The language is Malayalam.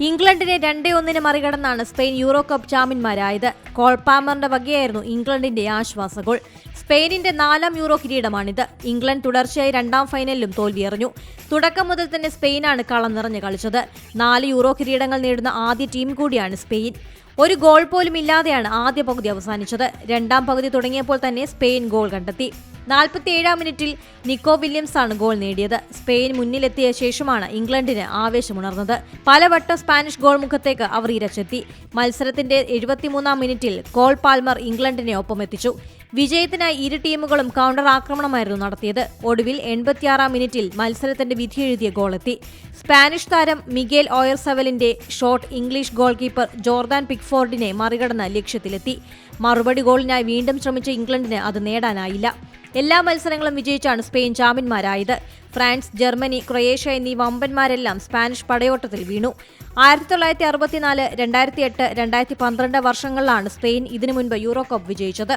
ഇംഗ്ലണ്ടിനെ രണ്ടേ ഒന്നിന് മറികടന്നാണ് സ്പെയിൻ യൂറോ കപ്പ് ചാമ്പ്യന്മാരായത്. കോൾപാമറിന്റെ വകയായിരുന്നു ഇംഗ്ലണ്ടിന്റെ ആശ്വാസ ഗോൾ സ്പെയിനിന്റെ നാലാം യൂറോ കിരീടമാണിത്. ഇംഗ്ലണ്ട് തുടർച്ചയായി രണ്ടാം ഫൈനലിലും തോൽവിയെറിഞ്ഞു. തുടക്കം മുതൽ തന്നെ സ്പെയിനാണ് കളം നിറഞ്ഞു കളിച്ചത്. നാല് യൂറോ കിരീടങ്ങൾ നേടുന്ന ആദ്യ ടീം കൂടിയാണ് സ്പെയിൻ. ഒരു ഗോൾ പോലും ഇല്ലാതെയാണ് ആദ്യ പകുതി അവസാനിച്ചത്. രണ്ടാം പകുതി തുടങ്ങിയപ്പോൾ തന്നെ സ്പെയിൻ ഗോൾ കണ്ടെത്തി. നാൽപ്പത്തിയേഴാം മിനിറ്റിൽ നിക്കോ വില്യംസ് ആണ് ഗോൾ നേടിയത്. സ്പെയിൻ മുന്നിലെത്തിയ ശേഷമാണ് ഇംഗ്ലണ്ടിന് ആവേശമുണർന്നത്. പലവട്ട സ്പാനിഷ് ഗോൾ മുഖത്തേക്ക് അവർ ഇരച്ചെത്തി. മത്സരത്തിന്റെ എഴുപത്തിമൂന്നാം മിനിറ്റിൽ കോൾ പാൽമർ ഇംഗ്ലണ്ടിനെ ഒപ്പമെത്തിച്ചു. വിജയത്തിനായി ഇരു ടീമുകളും കൗണ്ടർ ആക്രമണമായിരുന്നു നടത്തിയത്. ഒടുവിൽ എൺപത്തിയാറാം മിനിറ്റിൽ മത്സരത്തിന്റെ വിധിയെഴുതിയ ഗോളെത്തി. സ്പാനിഷ് താരം മിഗേൽ ഓയർസവലിന്റെ shot English goalkeeper Jordan പിക്ഫോർഡിനെ മറികടന്ന് ലക്ഷ്യത്തിലെത്തി. മറുപടി ഗോളിനായി വീണ്ടും ശ്രമിച്ച ഇംഗ്ലണ്ടിന് അത് നേടാനായില്ല. എല്ലാ മത്സരങ്ങളും വിജയിച്ചാണ് സ്പെയിൻ ചാമ്പ്യന്മാരായത്. ഫ്രാൻസ് ജർമ്മനി ക്രൊയേഷ്യ എന്നീ വമ്പന്മാരെല്ലാം സ്പാനിഷ് പടയോട്ടത്തിൽ വീണു. ആയിരത്തി തൊള്ളായിരത്തി അറുപത്തിനാല് രണ്ടായിരത്തി എട്ട് രണ്ടായിരത്തി പന്ത്രണ്ട് വർഷങ്ങളിലാണ് സ്പെയിൻ ഇതിനു മുൻപ് യൂറോ കപ്പ് വിജയിച്ചത്.